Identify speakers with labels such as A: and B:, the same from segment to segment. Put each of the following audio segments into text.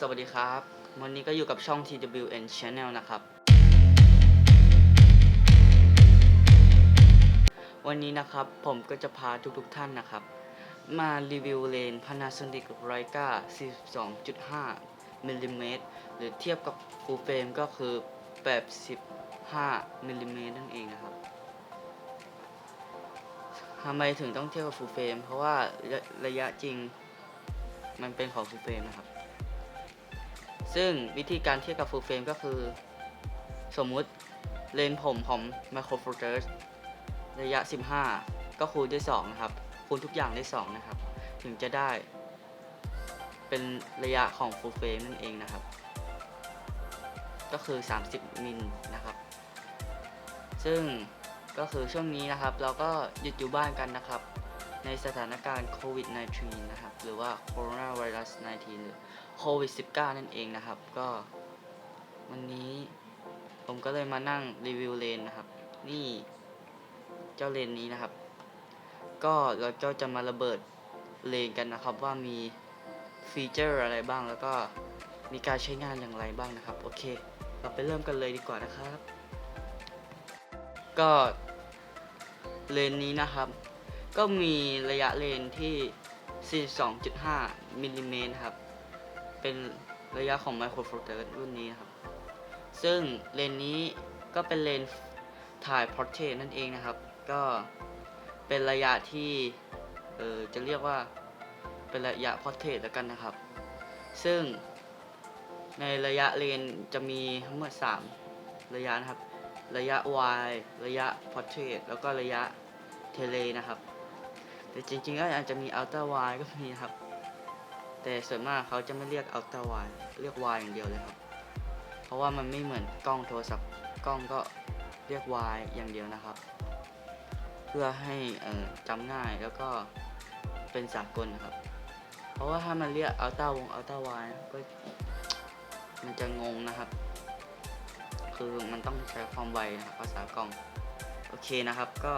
A: สวัสดีครับ วันนี้ก็อยู่กับช่อง TWN Channel นะครับ วันนี้นะครับผมก็จะพาทุกๆท่านนะครับ มารีวิวเลน Panasonic Leica 42.5มิลลิเมตรหรือเทียบกับ Full Frame ก็คือ 85มิลลิเมตรนั่นเองนะครับทำไมถึงต้องเทียบกับ Full Frame เพราะว่าระระยะจริงมันเป็นของ Full Frame นะครับ ซึ่งวิธีการเทียบกับ Full Frame ก็คือ สมมุติเลนผมของ Micro Four Thirds ระยะ 15 ก็คูณด้วย2นะครับ คูณทุกอย่างด้วย2นะครับ ถึงจะได้ เป็นระยะของ Full Frame นั่นเองนะครับ ก็คือ 30 มิลนะครับ ซึ่งก็คือช่วงนี้นะครับ เราก็หยุดอยู่บ้านกันนะครับ ในสถานการณ์โควิด -19 นะครับ หรือว่าโคโรนาไวรัส 19 หรือ โควิด -19 นั่นเองนะครับ ก็ วันนี้ผมก็เลยมานั่งรีวิวเลนนะครับ นี่เจ้าเลนนี้นะครับ ก็เราก็จะมาระเบิดเลนกันนะครับว่ามีฟีเจอร์อะไรบ้างแล้วก็มีการใช้งานอย่างไรบ้างนะครับ โอเค เราไปเริ่มกันเลยดีกว่านะครับ ก็เลนนี้นะครับ ก็มีระยะเลนที่ 42.5มิลลิเมตรครับ เป็นระยะของ Micro Four Thirds รุ่นนี้ครับ ซึ่งเลนนี้ก็เป็นเลนถ่าย Portrait นั่นเองนะครับ ก็เป็นระยะที่เออจะเรียกว่าเป็นระยะ Portrait แล้วกันนะครับ ซึ่งในระยะเลนจะมีทั้งหมด 3 ระยะนะครับ ระยะ Y ระยะ Portrait แล้วก็ระยะ Tele นะครับ แต่จริงๆก็อาจจะมี Ultra Wide ก็มีครับ แต่ส่วนมากเขาจะไม่เรียก Ultra Wide เรียก Wide อย่างเดียวเลยครับ เพราะว่ามันไม่เหมือนกล้องโทรศัพท์กล้องก็เรียก Wide อย่างเดียวนะครับ เพื่อให้จำง่ายแล้วก็เป็นสากลนะครับ เพราะว่าถ้ามันเรียก Ultra วง Ultra Wide ก็มันจะงงนะครับ คือมันต้องใช้ความไวนะครับภาษากล้อง โอเคนะครับก็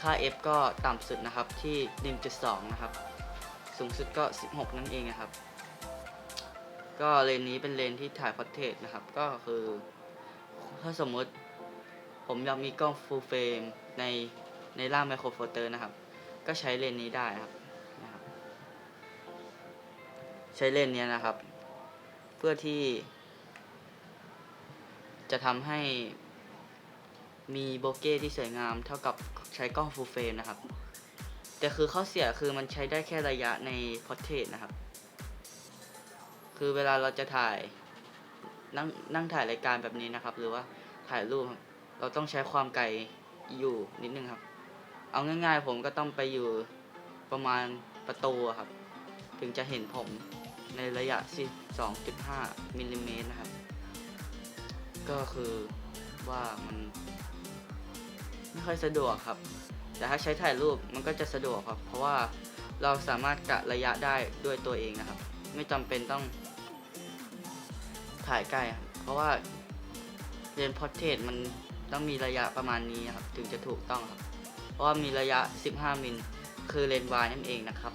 A: ค่า f ก็ต่ำสุดนะครับที่ 1.2 นะครับ สูงสุดก็ 16 นั่นเองนะครับ ก็เลนนี้เป็นเลนที่ถ่ายพอร์เทรตนะครับ ก็คือ ถ้าสมมติผมอยากมีกล้อง full frame ในในร่างไมโครโฟเตอร์นะครับ ก็ใช้เลนนี้ได้นะครับนะครับ ใช้เลนนี้นะครับ เพื่อที่ จะทำให้มีโบเก้ที่สวยงามเท่ากับใช้กล้อง full frame นะครับ แต่คือข้อเสียคือมันใช้ได้แค่ระยะใน portrait นะครับ คือเวลาเราจะถ่ายนั่งนั่งถ่ายรายการแบบนี้นะครับ หรือว่าถ่ายรูปเราต้องใช้ความไกลอยู่นิดนึงครับ เอาง่าย ๆ ผมก็ต้องไปอยู่ประมาณประตูครับ ถึงจะเห็นผมในระยะ 12.5มิลลิเมตรนะครับ ก็คือว่ามันไม่ค่อยสะดวกครับ แต่ถ้าใช้ถ่ายรูปมันก็จะสะดวกครับ เพราะว่าเราสามารถกะระยะได้ด้วยตัวเองนะครับ ไม่จำเป็นต้องถ่ายใกล้ครับเพราะว่าเรียนพอร์เทรตมันต้องมีระยะประมาณนี้ครับถึงจะถูกต้องครับ เพราะว่ามีระยะ 15 มิลคือเลนส์วายนั่นเองนะครับ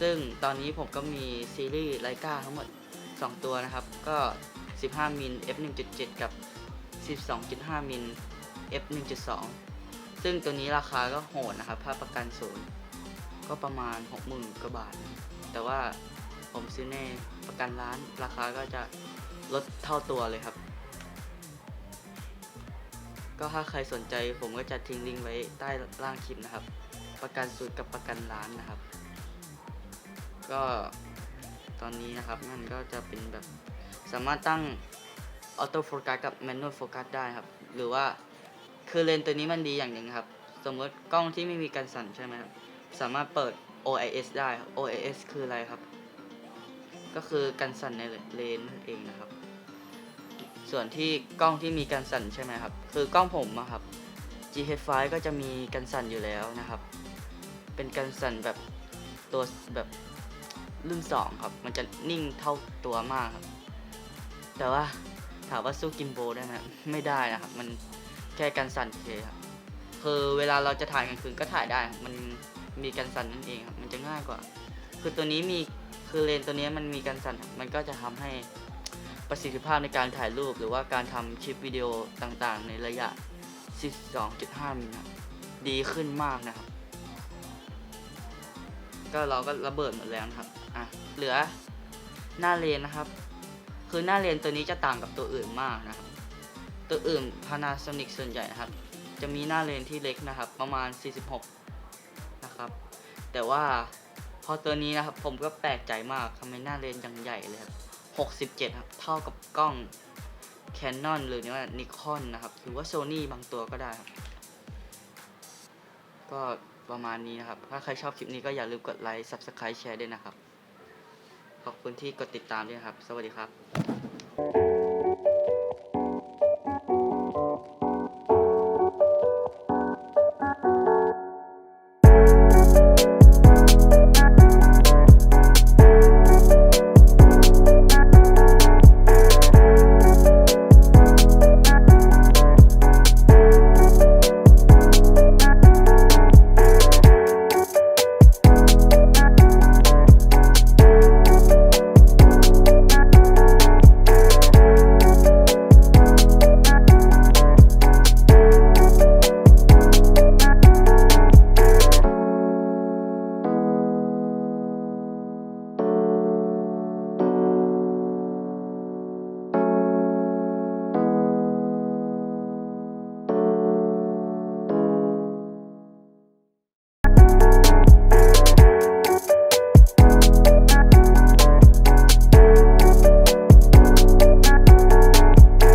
A: ซึ่งตอนนี้ผมก็มีซีรีส์ไลกาทั้งหมด 2 ตัวนะครับ ก็ 15 มิล f 1.7 กับ 12.5 มิล f 1.2 ซึ่งตัวนี้ราคาก็โหดนะครับถ้าประกันศูนย์ก็ประมาณ 60,000กว่าบาท แต่ว่าผมซื้อในประกันร้านราคาก็จะลดเท่าตัวเลยครับ ก็ถ้าใครสนใจผมก็จะทิ้งลิงก์ไว้ใต้ล่างคลิปนะครับ ประกันศูนย์กับประกันร้านนะครับ ก็ตอนนี้นะครับมันก็จะเป็นแบบสามารถตั้งออโต้โฟกัสกับแมนนวลโฟกัสได้ครับ หรือว่า คือเลนส์ตัวนี้มันดีอย่างหนึ่งครับ สมมติกล้องที่ไม่มีการสั่นใช่ไหมครับ สามารถเปิด OIS ได้ OIS คืออะไรครับ ก็คือการสั่นในเลนส์เองนะครับ ส่วนที่กล้องที่มีการสั่นใช่ไหมครับ คือกล้องผมอะครับ GH5 ก็จะมีการสั่นอยู่แล้วนะครับ เป็นการสั่นแบบตัวแบบรุ่นสองครับ มันจะนิ่งเท่าตัวมากครับ แต่ว่าถามว่าสู้กิมโบได้ไหมไม่ได้นะครับ มัน แค่การสั่นเฉยครับคือเวลาเราจะถ่ายกลางคืนก็ถ่ายได้ มันมีการสั่นนั่นเองครับมันจะง่ายกว่า คือตัวนี้มีคือเลนตัวนี้มันมีการสั่นมันก็จะทำให้ประสิทธิภาพในการถ่ายรูป หรือว่าการทำคลิปวิดีโอต่างๆ ในระยะ 12.5 มิลครับดีขึ้นมากนะครับ ก็เราก็ระเบิดหมดแล้วครับอะเหลือหน้าเลนนะครับ คือหน้าเลนตัวนี้จะต่างกับตัวอื่นมากนะครับ ตัวอื่น Panasonic ส่วนใหญ่นะครับ จะมีหน้าเลนที่เล็กนะครับ ประมาณ 46 นะครับ แต่ว่าพอตัวนี้นะครับ ผมก็แปลกใจมากทำไมหน้าเลนยังใหญ่เลยครับ67 ครับ เท่ากับกล้อง Canon หรือว่า Nikon นะครับ หรือว่า Sony บางตัวก็ได้ครับ ก็ประมาณนี้นะครับ ถ้าใครชอบคลิปนี้ก็อย่าลืมกดไลค์ Subscribe แชร์ด้วยนะครับ ขอบคุณที่กดติดตามด้วยครับ สวัสดีครับ